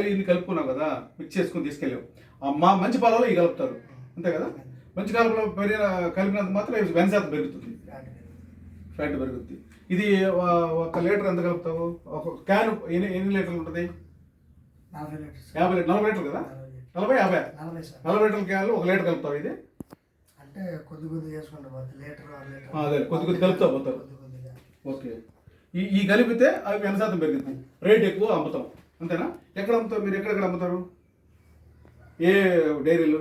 Oil ఇన్ని కలుపుకున్నావు కదా mix చేసుకుని తీసుకెళ్ళావు మా మంచి పాలలో ఇవి కలుపుతారు. అంతే కదా? మంచి కాలంలో పెరిగిన కలిపినంత మాత్రం వెన శాతం పెరుగుతుంది. ఫ్యాట్ పెరుగుద్ది. ఇది ఒక లీటర్ ఎంత కలుపుతావు? ఒక క్యాన్ ఎన్ని ఎన్ని లీటర్లు ఉంటుంది? యాభై లీటర్ నలభై లీటర్లు కదా? నలభై యాభై? నలభై లీటర్ల క్యాన్లు ఒక లీటర్ కలుపుతావు ఇది? అంటే కొద్ది కొద్ది చేసుకుంటా లీటర్ అదే, కొద్ది కొద్ది కలుపుతా పోతారు. ఓకే. ఈ ఈ కలిపితే అవి వెన శాతం పెరుగుతుంది రేట్ ఎక్కువ అమ్ముతాం. అంతేనా? ఎక్కడ అమ్ముతారు? మీరు ఎక్కడెక్కడ అమ్ముతారు? ఏ డైరీలు?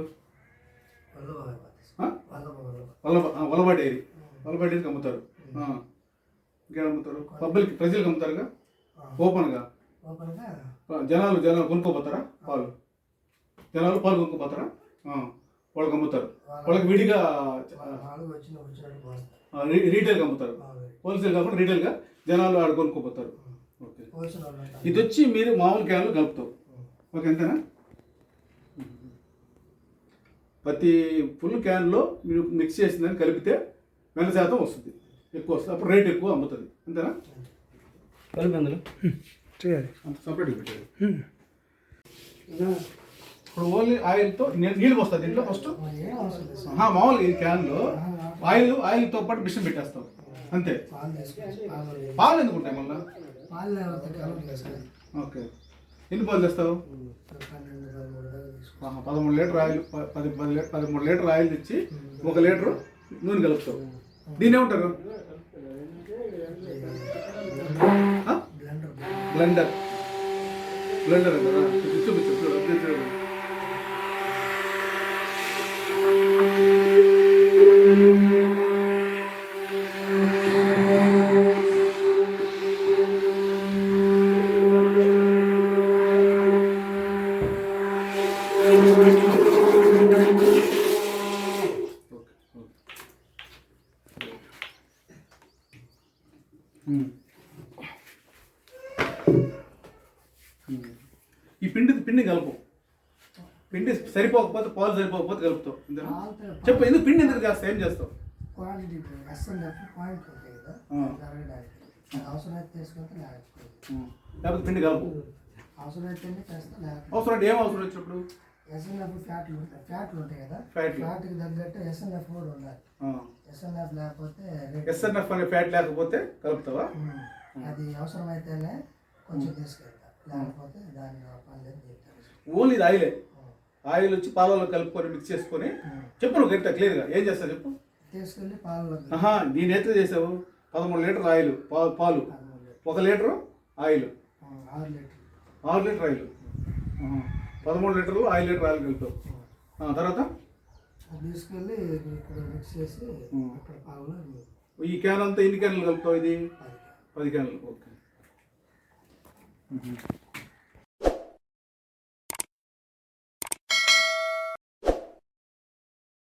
వల్లభ డైరీ. వల్లభ డైరీకి అమ్ముతారు. ఇంకేం అమ్ముతారు? పబ్లిక్ ప్రజలకు అమ్ముతారుగా? ఓపెన్గా? జనాలు జనాలు కొనుక్కోపోతారా? పాలు. జనాలు పాలు కొనుక్కోపోతారా? వాళ్ళకి అమ్ముతారు. వాళ్ళకి విడిగా రీటైల్గా అమ్ముతారు. హోల్సేల్ కాకుండా రీటైల్గా జనాలు ఆడ కొనుక్కోపోతారు. ఇది వచ్చి మీరు మామూలు క్యాన్లు కలుపుతావు. ఓకే అంతేనా ప్రతి ఫుల్ క్యాన్లో మీరు మిక్స్ చేసిందని కలిపితే వెన్న శాతం వస్తుంది. ఎక్కువ వస్తుంది. అప్పుడు రేట్ ఎక్కువ అమ్ముతుంది అంతేనా? కలిపి అందులో. చేయాలి. అంత సపరేట్గా పెట్టేది ఇప్పుడు ఓన్లీ ఆయిల్తో నీ- నీళ్ళు పోస్తుంది దీంట్లో ఫస్ట్ మామూలుగా ఈ క్యాన్లో ఆయిల్ ఆయిల్తో పాటు మిషన్ పెట్టేస్తాం అంతే. పాలు తీసుకొచ్చి పాలు లేదు. పాలు ఎందుకు ఉంటాయి మళ్ళీ? ఓకే. ఎన్ని పాలు చేస్తావు పన్నెండు పదమూడు లీటర్ ఆయిల్ పది పది లీటర్ పదమూడు లీటర్ ఆయిల్ తెచ్చి ఒక లీటర్ నూనె కలుపుతావు. దీన్ని ఏమంటారు? బ్లెండర్. బ్లెండర్ అంటారా? ఈ పిండి పిండి కలుపు. పిండి సరిపోకపోతే పాలు సరిపోకపోతే కలుపుతావు. చెప్పు ఎందుకు పిండి ఎందుకు చేస్తావు ఏం చేస్తావు? కదా. అవసరమైతే తీసుకుంటే లేకపోతే. లేకపోతే పిండి కలుపు. అవసరమైతేనే చేస్తా అవసరం ఏం అవసరం వచ్చినప్పుడు? ఎస్ఎన్ఎఫ్ ఫ్యాట్లు ఉంటాయి. ఫ్యాట్లు ఉంటాయి కదా. ఫ్యాట్కి తగ్గట్టు ఎస్ఎన్ఎఫ్ కూడా ఉండాలి. ఎస్ఎన్ఎఫ్ లేకపోతే ఎస్ఎన్ఎఫ్ అనే ఫ్యాట్ లేకపోతే కలుపుతావా. అది అవసరమైతేనే కొంచెం తీసుకెళ్తా. లేకపోతే దాని పని లేదు చెప్తాను ఓన్లీ ఇది ఆయిలే. ఆయిల్ వచ్చి పాలలో కలుపుకొని మిక్స్ చేసుకొని చెప్పు నువ్వు గట్టిగా క్లియర్గా ఏం చేస్తావు చెప్పు? తీసుకెళ్ళి పాలలో నేను ఎట్లా చేసావు. పదమూడు లీటర్ ఆయిల్ పాలు పాలు. ఒక లీటరు ఆయిల్. ఆరు లీటర్లు. ఆరు లీటర్ ఆయిల్. పదమూడు లీటర్లు ఐదు లీటర్ ఆయిల్ కలిపావు ఆ, తర్వాత? తీసుకెళ్ళి ఇక్కడ మిక్స్ చేసి. అక్కడ ఈ క్యాన్ అంతా ఎన్ని క్యాన్లు కలుపుతావు ఇది? పది క్యాన్లు. ఓకే.